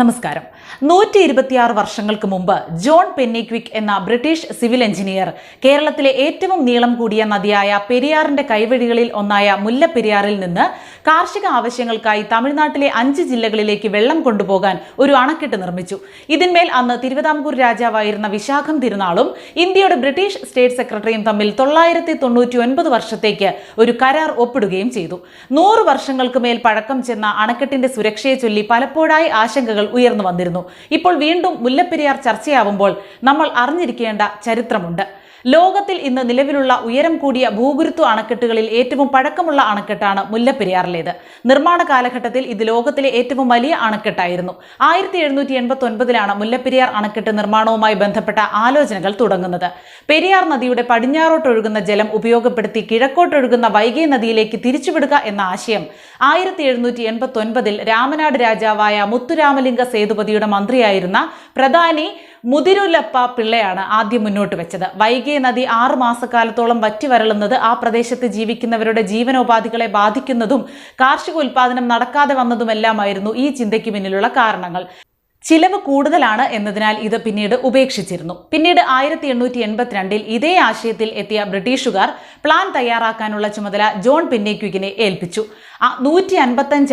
നമസ്കാരം. നൂറ്റി ഇരുപത്തിയാറ് വർഷങ്ങൾക്ക് മുമ്പ് ജോൺ പെന്നിക്വിക് എന്ന ബ്രിട്ടീഷ് സിവിൽ എഞ്ചിനീയർ കേരളത്തിലെ ഏറ്റവും നീളം കൂടിയ നദിയായ പെരിയാറിന്റെ കൈവഴികളിൽ ഒന്നായ മുല്ലപ്പെരിയാറിൽ നിന്ന് കാർഷിക ആവശ്യങ്ങൾക്കായി തമിഴ്നാട്ടിലെ അഞ്ച് ജില്ലകളിലേക്ക് വെള്ളം കൊണ്ടുപോകാൻ ഒരു അണക്കെട്ട് നിർമ്മിച്ചു. ഇതിന്മേൽ അന്ന് തിരുവിതാംകൂർ രാജാവായിരുന്ന വിശാഖം തിരുനാളും ഇന്ത്യയുടെ ബ്രിട്ടീഷ് സ്റ്റേറ്റ് സെക്രട്ടറിയും തമ്മിൽ തൊള്ളായിരത്തി തൊണ്ണൂറ്റി ഒൻപത് വർഷത്തേക്ക് ഒരു കരാർ ഒപ്പിടുകയും ചെയ്തു. നൂറ് വർഷങ്ങൾക്ക് മേൽ പഴക്കം ചെന്ന അണക്കെട്ടിന്റെ സുരക്ഷയെ ചൊല്ലി പലപ്പോഴായി ആശങ്കകൾ ഉയർന്നു വന്നിരുന്നു. ഇപ്പോൾ വീണ്ടും മുല്ലപ്പെരിയാർ ചർച്ചയാവുമ്പോൾ നമ്മൾ അറിഞ്ഞിരിക്കേണ്ട ചരിത്രമുണ്ട്. ലോകത്തിൽ ഇന്ന് നിലവിലുള്ള ഉയരം കൂടിയ ഭൂഗുരുത്വ അണക്കെട്ടുകളിൽ ഏറ്റവും പഴക്കമുള്ള അണക്കെട്ടാണ് മുല്ലപ്പെരിയാറിലേത്. നിർമ്മാണ കാലഘട്ടത്തിൽ ഇത് ലോകത്തിലെ ഏറ്റവും വലിയ അണക്കെട്ടായിരുന്നു. ആയിരത്തി എഴുന്നൂറ്റി എൺപത്തി ഒൻപതിലാണ് മുല്ലപ്പെരിയാർ അണക്കെട്ട് നിർമ്മാണവുമായി ബന്ധപ്പെട്ട ആലോചനകൾ തുടങ്ങുന്നത്. പെരിയാർ നദിയുടെ പടിഞ്ഞാറോട്ടൊഴുകുന്ന ജലം ഉപയോഗപ്പെടുത്തി കിഴക്കോട്ടൊഴുകുന്ന വൈഗൈ നദിയിലേക്ക് തിരിച്ചുവിടുക എന്ന ആശയം ആയിരത്തി എഴുന്നൂറ്റി എൺപത്തി ഒൻപതിൽ രാമനാട് രാജാവായ മുത്തുരാമലിംഗ സേതുപതിയുടെ മന്ത്രിയായിരുന്ന പ്രധാനി മുതിരുലപ്പ പിള്ളയാണ് ആദ്യം മുന്നോട്ട് വെച്ചത്. വൈകേ നദി ആറു മാസക്കാലത്തോളം വറ്റി വരളുന്നത് ആ പ്രദേശത്ത് ജീവിക്കുന്നവരുടെ ജീവനോപാധികളെ ബാധിക്കുന്നതും കാർഷിക ഉൽപാദനം നടക്കാതെ വന്നതുമെല്ലാമായിരുന്നു ഈ ചിന്തയ്ക്ക് പിന്നിലുള്ള കാരണങ്ങൾ. ചിലവ് കൂടുതലാണ് എന്നതിനാൽ ഇത് പിന്നീട് ഉപേക്ഷിച്ചിരുന്നു. പിന്നീട് ആയിരത്തി എണ്ണൂറ്റി എൺപത്തിരണ്ടിൽ ഇതേ ആശയത്തിൽ എത്തിയ ബ്രിട്ടീഷുകാർ പ്ലാൻ തയ്യാറാക്കാനുള്ള ചുമതല ജോൺ പിന്നേക്യുകിനെ ഏൽപ്പിച്ചു. നൂറ്റി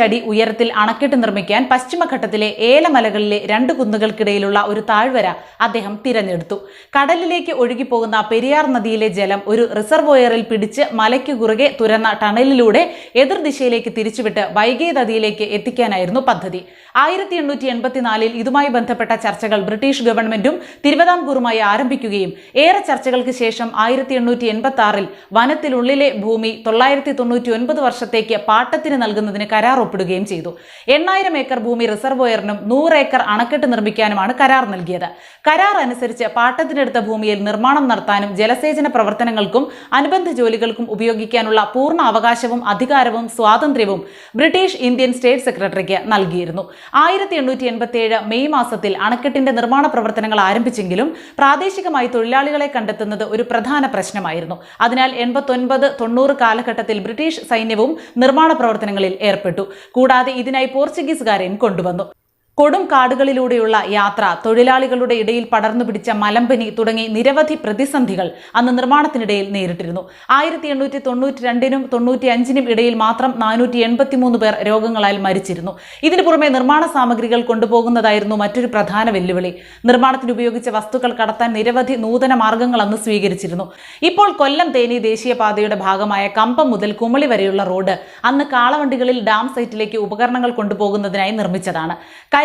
അടി ഉയരത്തിൽ അണക്കെട്ട് നിർമ്മിക്കാൻ പശ്ചിമഘട്ടത്തിലെ ഏലമലകളിലെ രണ്ട് കുന്നുകൾക്കിടയിലുള്ള ഒരു താഴ്വര അദ്ദേഹം തിരഞ്ഞെടുത്തു. കടലിലേക്ക് ഒഴുകിപ്പോകുന്ന പെരിയാർ നദിയിലെ ജലം ഒരു റിസർവോയറിൽ പിടിച്ച് മലയ്ക്ക് കുറുകെ തുരന്ന ടണലിലൂടെ എതിർദിശയിലേക്ക് തിരിച്ചുവിട്ട് വൈകേ നദിയിലേക്ക് എത്തിക്കാനായിരുന്നു പദ്ധതി. ആയിരത്തി എണ്ണൂറ്റി എൺപത്തിനാലിൽ ഇതുമായി ബന്ധപ്പെട്ട ചർച്ചകൾ ബ്രിട്ടീഷ് ഗവൺമെന്റും തിരുവിതാംകൂറുമായി ആരംഭിക്കുകയും ഏറെ ചർച്ചകൾക്ക് ശേഷം ആയിരത്തി എണ്ണൂറ്റി എൺപത്തി ആറിൽ വനത്തിനുള്ളിലെ ഭൂമി തൊള്ളായിരത്തി തൊണ്ണൂറ്റി ഒൻപത് വർഷത്തേക്ക് പാട്ടത്തിന് നൽകുന്നതിന് കരാർ ഒപ്പിടുകയും ചെയ്തു. എണ്ണായിരം ഏക്കർ ഭൂമി റിസർവോയറിനും നൂറ് ഏക്കർ അണക്കെട്ട് നിർമ്മിക്കാനുമാണ് കരാർ നൽകിയത്. കരാർ അനുസരിച്ച് പാട്ടത്തിനെടുത്ത ഭൂമിയിൽ നിർമ്മാണം നടത്താനും ജലസേചന പ്രവർത്തനങ്ങൾക്കും അനുബന്ധ ജോലികൾക്കും ഉപയോഗിക്കാനുള്ള പൂർണ അവകാശവും അധികാരവും സ്വാതന്ത്ര്യവും ബ്രിട്ടീഷ് ഇന്ത്യൻ സ്റ്റേറ്റ് സെക്രട്ടറിക്ക് നൽകിയിരുന്നു. ആയിരത്തി എണ്ണൂറ്റി എൺപത്തി ഏഴ് മെയ് മാസത്തിൽ അണക്കെട്ടിന്റെ നിർമ്മാണ പ്രവർത്തനങ്ങൾ ആരംഭിച്ചെങ്കിലും പ്രാദേശികമായി തൊഴിലാളികളെ കണ്ടെത്തുന്നത് ഒരു പ്രധാന പ്രശ്നമായിരുന്നു. അതിനാൽ എൺപത്തൊൻപത് തൊണ്ണൂറ് കാലഘട്ടത്തിൽ ബ്രിട്ടീഷ് സൈന്യവും നിർമ്മാണ പ്രവർത്തനങ്ങളിൽ ഏർപ്പെട്ടു. കൂടാതെ ഇതിനായി പോർച്ചുഗീസുകാരെയും കൊണ്ടുവന്നു. കൊടും കാടുകളിലൂടെയുള്ള യാത്ര തൊഴിലാളികളുടെ ഇടയിൽ പടർന്നു പിടിച്ച മലമ്പനി തുടങ്ങി നിരവധി പ്രതിസന്ധികൾ അന്ന് നിർമ്മാണത്തിനിടയിൽ നേരിട്ടിരുന്നു. ആയിരത്തി എണ്ണൂറ്റി തൊണ്ണൂറ്റി രണ്ടിനും തൊണ്ണൂറ്റി അഞ്ചിനും ഇടയിൽ മാത്രം നാനൂറ്റി എൺപത്തി മൂന്ന് പേർ രോഗങ്ങളാൽ മരിച്ചിരുന്നു. ഇതിനു പുറമെ നിർമ്മാണ സാമഗ്രികൾ കൊണ്ടുപോകുന്നതായിരുന്നു മറ്റൊരു പ്രധാന വെല്ലുവിളി. നിർമ്മാണത്തിന് ഉപയോഗിച്ച വസ്തുക്കൾ കടത്താൻ നിരവധി നൂതന മാർഗങ്ങൾ അന്ന് സ്വീകരിച്ചിരുന്നു. ഇപ്പോൾ കൊല്ലം തേനി ദേശീയപാതയുടെ ഭാഗമായ കമ്പം മുതൽ കുമളി വരെയുള്ള റോഡ് അന്ന് കാളവണ്ടികളിൽ ഡാം സൈറ്റിലേക്ക് ഉപകരണങ്ങൾ കൊണ്ടുപോകുന്നതിനായി നിർമ്മിച്ചതാണ്.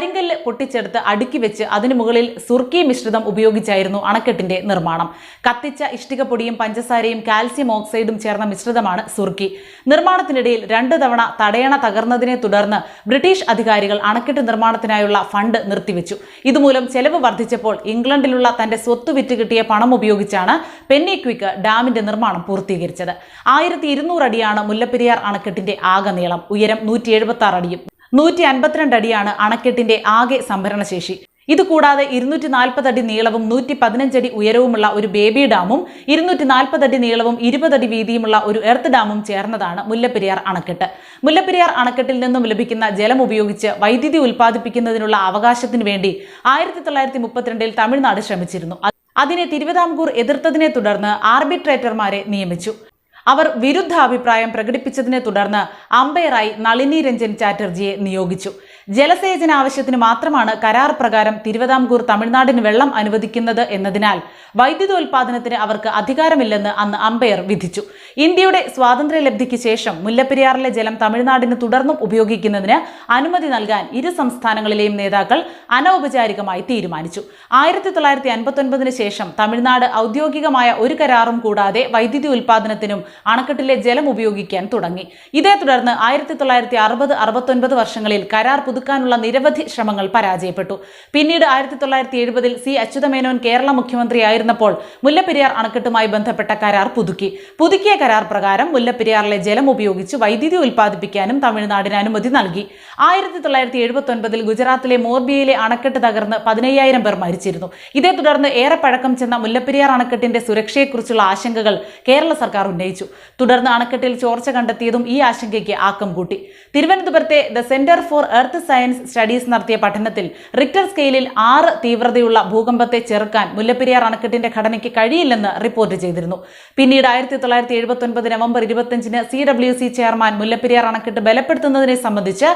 കരിങ്കല്ല് പൊട്ടിച്ചെടുത്ത് അടുക്കി വെച്ച് അതിനു മുകളിൽ സുർക്കി മിശ്രിതം ഉപയോഗിച്ചായിരുന്നു അണക്കെട്ടിന്റെ നിർമ്മാണം. കത്തിച്ച ഇഷ്ടികപ്പൊടിയും പഞ്ചസാരയും കാൽസ്യം ഓക്സൈഡും ചേർന്ന മിശ്രിതമാണ് സുർക്കി. നിർമ്മാണത്തിനിടയിൽ രണ്ട് തവണ തടയണ തകർന്നതിനെ തുടർന്ന് ബ്രിട്ടീഷ് അധികാരികൾ അണക്കെട്ട് നിർമ്മാണത്തിനായുള്ള ഫണ്ട് നിർത്തിവെച്ചു. ഇതുമൂലം ചെലവ് വർദ്ധിച്ചപ്പോൾ ഇംഗ്ലണ്ടിലുള്ള തന്റെ സ്വത്ത് വിറ്റ് കിട്ടിയ പണം ഉപയോഗിച്ചാണ് പെന്നി ക്വിക്ക് ഡാമിന്റെ നിർമ്മാണം പൂർത്തീകരിച്ചത്. ആയിരത്തി ഇരുന്നൂറ് അടിയാണ് മുല്ലപ്പെരിയാർ അണക്കെട്ടിന്റെ ആകെ നീളം. ഉയരം നൂറ്റി എഴുപത്തി അടിയും നൂറ്റി അൻപത്തിരണ്ട് അടിയാണ് അണക്കെട്ടിന്റെ ആകെ സംഭരണശേഷി. ഇതുകൂടാതെ ഇരുന്നൂറ്റി നാൽപ്പത് അടി നീളവും നൂറ്റി പതിനഞ്ചടി ഉയരവുമുള്ള ഒരു ബേബി ഡാമും ഇരുന്നൂറ്റി നാൽപ്പത് അടി നീളവും ഇരുപതടി വീതിയുമുള്ള ഒരു എർത്ത് ഡാമും ചേർന്നതാണ് മുല്ലപ്പെരിയാർ അണക്കെട്ട്. മുല്ലപ്പെരിയാർ അണക്കെട്ടിൽ നിന്നും ലഭിക്കുന്ന ജലം ഉപയോഗിച്ച് വൈദ്യുതി ഉൽപ്പാദിപ്പിക്കുന്നതിനുള്ള അവകാശത്തിന് വേണ്ടി ആയിരത്തി തൊള്ളായിരത്തി മുപ്പത്തിരണ്ടിൽ തമിഴ്നാട് ശ്രമിച്ചിരുന്നു. അതിനെ തിരുവിതാംകൂർ എതിർത്തതിനെ തുടർന്ന് ആർബിട്രേറ്റർമാരെ നിയമിച്ചു. അവർ വിരുദ്ധ അഭിപ്രായം പ്രകടിപ്പിച്ചതിനെ തുടർന്ന് അമ്പയറായി നളിനി രഞ്ജൻ ചാറ്റർജിയെ നിയോഗിച്ചു. ജലസേചന ആവശ്യത്തിന് മാത്രമാണ് കരാർ പ്രകാരം തിരുവിതാംകൂർ തമിഴ്നാടിന് വെള്ളം അനുവദിക്കുന്നത് എന്നതിനാൽ വൈദ്യുതോൽപാദനത്തിന് അവർക്ക് അധികാരമില്ലെന്ന് അന്ന് അമ്പയർ വിധിച്ചു. ഇന്ത്യയുടെ സ്വാതന്ത്ര്യലബ്ധിക്ക് ശേഷം മുല്ലപ്പെരിയാറിലെ ജലം തമിഴ്നാടിന് തുടർന്നും ഉപയോഗിക്കുന്നതിന് അനുമതി നൽകാൻ ഇരു സംസ്ഥാനങ്ങളിലെയും നേതാക്കൾ അനൗപചാരികമായി തീരുമാനിച്ചു. ആയിരത്തി തൊള്ളായിരത്തി ശേഷം തമിഴ്നാട് ഔദ്യോഗികമായ ഒരു കരാറും കൂടാതെ വൈദ്യുതി ഉൽപാദനത്തിനും അണക്കെട്ടിലെ ജലം ഉപയോഗിക്കാൻ തുടങ്ങി. ഇതേ തുടർന്ന് ആയിരത്തി തൊള്ളായിരത്തി അറുപത് അറുപത്തൊൻപത് വർഷങ്ങളിൽ കരാർ പുതുക്കാനുള്ള നിരവധി ശ്രമങ്ങൾ പരാജയപ്പെട്ടു. പിന്നീട് ആയിരത്തി തൊള്ളായിരത്തി എഴുപതിൽ സി അച്യുതമേനോൻ കേരള മുഖ്യമന്ത്രിയായിരുന്നപ്പോൾ മുല്ലപ്പെരിയാർ അണക്കെട്ടുമായി ബന്ധപ്പെട്ട കരാർ പുതുക്കി. പുതുക്കിയ കരാർ പ്രകാരം മുല്ലപ്പെരിയാറിലെ ജലം ഉപയോഗിച്ച് വൈദ്യുതി ഉൽപ്പാദിപ്പിക്കാനും തമിഴ്നാടിന് അനുമതി നൽകി. ആയിരത്തി തൊള്ളായിരത്തി എഴുപത്തി ഒൻപതിൽ ഗുജറാത്തിലെ മോർബിയയിലെ അണക്കെട്ട് തകർന്ന് പതിനയ്യായിരം പേർ മരിച്ചിരുന്നു. ഇതേ തുടർന്ന് ഏറെ പഴക്കം ചെന്ന മുല്ലപ്പെരിയാർ അണക്കെട്ടിന്റെ സുരക്ഷയെക്കുറിച്ചുള്ള ആശങ്കകൾ കേരള സർക്കാർ ഉന്നയിച്ചു. തുടർന്ന് അണക്കെട്ടിൽ ചോർച്ച കണ്ടെത്തിയതും ഈ ആശങ്കയ്ക്ക് ആക്കം കൂട്ടി. തിരുവനന്തപുരത്തെ the centre for earth science studies നടത്തിയ പഠനത്തിൽ റിക്ടർ സ്കെയിലിൽ ആറ് തീവ്രതയുള്ള ഭൂകമ്പത്തെ ചെറുക്കാൻ മുല്ലപ്പെരിയാർ അണക്കെട്ടിന്റെ ഘടനയ്ക്ക് കഴിയില്ലെന്ന് റിപ്പോർട്ട് ചെയ്തിരുന്നു. പിന്നീട് ആയിരത്തി തൊള്ളായിരത്തി എഴുപത്തി ഒൻപത് നവംബർ ഇരുപത്തിയഞ്ചിന് C W C chairman Mullaperiyar അണക്കെട്ട് ബലപ്പെടുത്തുന്നതിനെ സംബന്ധിച്ച്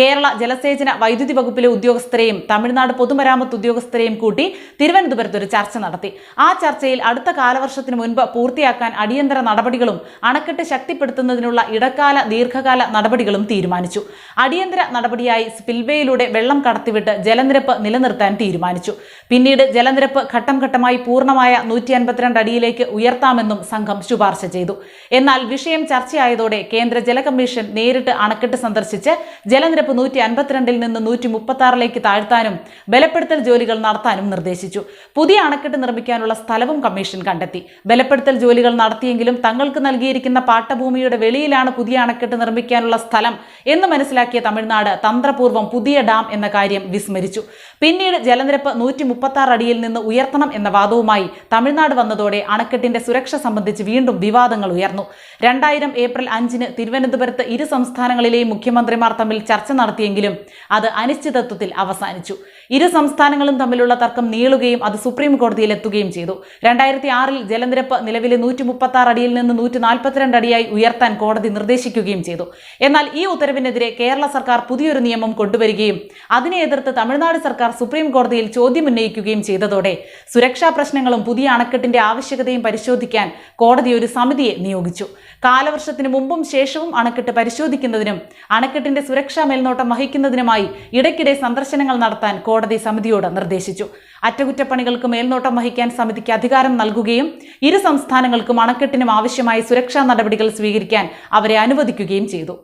കേരള ജലസേചന വൈദ്യുതി വകുപ്പിലെ ഉദ്യോഗസ്ഥരെയും തമിഴ്നാട് പൊതുമരാമത്ത് ഉദ്യോഗസ്ഥരെയും കൂട്ടി തിരുവനന്തപുരത്ത് ഒരു ചർച്ച നടത്തി. ആ ചർച്ചയിൽ അടുത്ത കാലവർഷത്തിന് മുൻപ് പൂർത്തിയാക്കാൻ അടിയന്തര നടപടികളും അണക്കെട്ട് ശക്തിപ്പെടുത്തുന്നതിനുള്ള ഇടക്കാല ദീർഘകാല നടപടികളും തീരുമാനിച്ചു. അടിയന്തര നടപടിയായി സ്പിൽവേയിലൂടെ വെള്ളം കടത്തിവിട്ട് ജലനിരപ്പ് നിലനിർത്താൻ തീരുമാനിച്ചു. പിന്നീട് ജലനിരപ്പ് ഘട്ടം ഘട്ടമായി പൂർണമായ നൂറ്റി അൻപത്തിരണ്ട് അടിയിലേക്ക് ഉയർത്താമെന്നും സംഘം ശുപാർശ ചെയ്തു. എന്നാൽ വിഷയം ചർച്ചയായതോടെ കേന്ദ്ര ജല കമ്മീഷൻ നേരിട്ട് അണക്കെട്ട് സന്ദർശിച്ച് ജലനിരപ്പ് നൂറ്റി അൻപത്തിരണ്ടിൽ നിന്ന് നൂറ്റി മുപ്പത്തി താഴ്ത്താനും ബലപ്പെടുത്തൽ ജോലികൾ നടത്താനും നിർദ്ദേശിച്ചു. പുതിയ അണക്കെട്ട് നിർമ്മിക്കാനുള്ള സ്ഥലവും കമ്മീഷൻ കണ്ടെത്തി. ബലപ്പെടുത്തൽ ജോലികൾ നടത്തിയെങ്കിലും തങ്ങൾക്ക് നൽകിയിരിക്കുന്ന പാട്ടഭൂമിയുടെ വെളിയിലാണ് പുതിയ അണക്കെട്ട് നിർമ്മിക്കാനുള്ള സ്ഥലം എന്ന് മനസ്സിലാക്കിയ തമിഴ്നാട് തന്ത്രപൂർവം പുതിയ ഡാം എന്ന കാര്യം വിസ്മരിച്ചു. പിന്നീട് ജലനിരപ്പ് നൂറ്റി മുപ്പത്തി അടിയിൽ നിന്ന് ഉയർത്തണം എന്ന വാദവുമായി തമിഴ്നാട് വന്നതോടെ അണക്കെട്ടിന്റെ സുരക്ഷ സംബന്ധിച്ച് വീണ്ടും വിവാദങ്ങൾ ഉയർന്നു. രണ്ടായിരം ഏപ്രിൽ അഞ്ചിന് തിരുവനന്തപുരത്ത് ഇരു സംസ്ഥാനങ്ങളിലെയും മുഖ്യമന്ത്രിമാർ തമ്മിൽ ചർച്ച നടത്തിയെങ്കിലും അത് അനിശ്ചിതത്വത്തിൽ അവസാനിച്ചു. ഇരു സംസ്ഥാനങ്ങളും തമ്മിലുള്ള തർക്കം നീളുകയും അത് സുപ്രീം കോടതിയിൽ എത്തുകയും ചെയ്തു. രണ്ടായിരത്തി ആറിൽ ജലനിരപ്പ് നിലവിലെ നൂറ്റി മുപ്പത്തി ആറ് അടിയിൽ നിന്ന് നൂറ്റി നാൽപ്പത്തിരണ്ട് അടിയായി ഉയർത്താൻ കോടതി നിർദ്ദേശിക്കുകയും ചെയ്തു. എന്നാൽ ഈ ഉത്തരവിനെതിരെ കേരള സർക്കാർ പുതിയൊരു നിയമം കൊണ്ടുവരികയും അതിനെ എതിർത്ത് തമിഴ്നാട് സർക്കാർ സുപ്രീം കോടതിയിൽ ചോദ്യം ഉന്നയിക്കുകയും ചെയ്തതോടെ സുരക്ഷാ പ്രശ്നങ്ങളും പുതിയ അണക്കെട്ടിന്റെ ആവശ്യകതയും പരിശോധിക്കാൻ കോടതി ഒരു സമിതിയെ നിയോഗിച്ചു. കാലവർഷത്തിന് മുമ്പും ശേഷവും അണക്കെട്ട് പരിശോധിക്കുന്നതിനും അണക്കെട്ടിന്റെ സുരക്ഷാ മേൽനോട്ടം വഹിക്കുന്നതിനുമായി ഇടയ്ക്കിടെ സന്ദർശനങ്ങൾ നടത്താൻ കോടതി സമിതിയോട് നിർദ്ദേശിച്ചു. അറ്റകുറ്റപ്പണികൾക്ക് മേൽനോട്ടം വഹിക്കാൻ സമിതിക്ക് അധികാരം നൽകുകയും ഇരു സംസ്ഥാനങ്ങൾക്കും അണക്കെട്ടിനും ആവശ്യമായ സുരക്ഷാ നടപടികൾ സ്വീകരിക്കാൻ അവരെ അനുവദിക്കുകയും ചെയ്തു.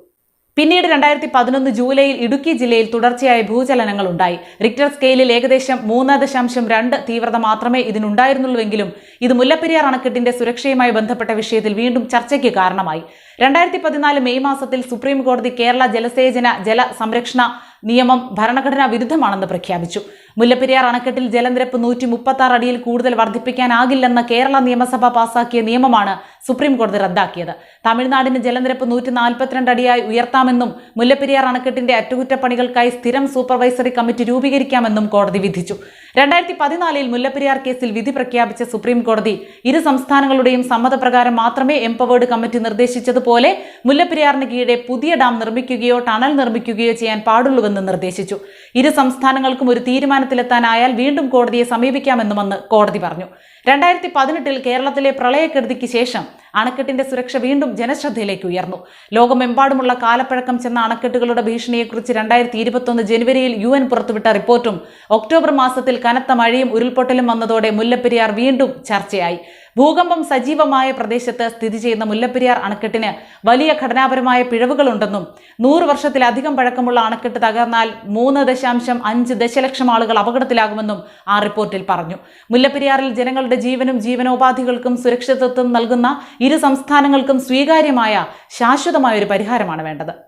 പിന്നീട് രണ്ടായിരത്തി പതിനൊന്ന് ജൂലൈയിൽ ഇടുക്കി ജില്ലയിൽ തുടർച്ചയായ ഭൂചലനങ്ങൾ ഉണ്ടായി റിക്ടർ സ്കെയിലിൽ ഏകദേശം മൂന്ന് ദശാംശം രണ്ട് തീവ്രത മാത്രമേ ഇതിനുണ്ടായിരുന്നുള്ളൂവെങ്കിലും ഇത് മുല്ലപ്പെരിയാർ അണക്കെട്ടിന്റെ സുരക്ഷയുമായി ബന്ധപ്പെട്ട വിഷയത്തിൽ വീണ്ടും ചർച്ചയ്ക്ക് കാരണമായി. രണ്ടായിരത്തി പതിനാല് മെയ് മാസത്തിൽ സുപ്രീം കോടതി കേരള ജലസേചന ജല സംരക്ഷണ നിയമം ഭരണഘടനാ വിരുദ്ധമാണെന്ന് പ്രഖ്യാപിച്ചു. മുല്ലപ്പെരിയാർ അണക്കെട്ടിൽ ജലനിരപ്പ് നൂറ്റി മുപ്പത്തി ആറ് അടിയിൽ കൂടുതൽ വർദ്ധിപ്പിക്കാനാകില്ലെന്ന കേരള നിയമസഭ പാസാക്കിയ നിയമമാണ് സുപ്രീം കോടതി റദ്ദാക്കിയത്. തമിഴ്നാടിന് ജലനിരപ്പ് നൂറ്റി നാൽപ്പത്തിരണ്ട് അടിയായി ഉയർത്താമെന്നും മുല്ലപ്പെരിയാർ അണക്കെട്ടിന്റെ അറ്റകുറ്റപ്പണികൾക്കായി സ്ഥിരം സൂപ്പർവൈസറി കമ്മിറ്റി രൂപീകരിക്കാമെന്നും കോടതി വിധിച്ചു. രണ്ടായിരത്തി പതിനാലിൽ മുല്ലപ്പെരിയാർ കേസിൽ വിധി പ്രഖ്യാപിച്ച സുപ്രീം കോടതി ഇരു സംസ്ഥാനങ്ങളുടെയും സമ്മതപ്രകാരം മാത്രമേ എംപവേർഡ് കമ്മിറ്റി നിർദ്ദേശിച്ചതുപോലെ മുല്ലപ്പെരിയാറിന് കീഴെ പുതിയ ഡാം നിർമ്മിക്കുകയോ ടണൽ നിർമ്മിക്കുകയോ ചെയ്യാൻ പാടുള്ളൂവെന്ന് നിർദ്ദേശിച്ചു. ഇരു സംസ്ഥാനങ്ങൾക്കും ഒരു തീരുമാനത്തിലെത്താനായാൽ വീണ്ടും കോടതിയെ സമീപിക്കാമെന്നുമെന്ന് കോടതി പറഞ്ഞു. രണ്ടായിരത്തി പതിനെട്ടിൽ കേരളത്തിലെ പ്രളയക്കെടുതിക്ക് ശേഷം അണക്കെട്ടിന്റെ സുരക്ഷ വീണ്ടും ജനശ്രദ്ധയിലേക്ക് ഉയർന്നു. ലോകമെമ്പാടുമുള്ള കാലപ്പഴക്കം ചെന്ന അണക്കെട്ടുകളുടെ ഭീഷണിയെക്കുറിച്ച് രണ്ടായിരത്തി ഇരുപത്തൊന്ന് ജനുവരിയിൽ യു എൻ പുറത്തുവിട്ട റിപ്പോർട്ടും ഒക്ടോബർ മാസത്തിൽ കനത്ത മഴയും ഉരുൾപൊട്ടലും വന്നതോടെ മുല്ലപ്പെരിയാർ വീണ്ടും ചർച്ചയായി. ഭൂകമ്പം സജീവമായ പ്രദേശത്ത് സ്ഥിതി ചെയ്യുന്ന മുല്ലപ്പെരിയാർ അണക്കെട്ടിന് വലിയ ഘടനാപരമായ പിഴവുകളുണ്ടെന്നും നൂറ് വർഷത്തിലധികം പഴക്കമുള്ള അണക്കെട്ട് തകർന്നാൽ മൂന്ന് ദശാംശം അഞ്ച് ദശലക്ഷം ആളുകൾ അപകടത്തിലാകുമെന്നും ആ റിപ്പോർട്ടിൽ പറഞ്ഞു. മുല്ലപ്പെരിയാറിൽ ജനങ്ങളുടെ ജീവനും ജീവനോപാധികൾക്കും സുരക്ഷിതത്വം നൽകുന്ന ഇരു സംസ്ഥാനങ്ങൾക്കും സ്വീകാര്യമായ ശാശ്വതമായ ഒരു പരിഹാരമാണ് വേണ്ടത്.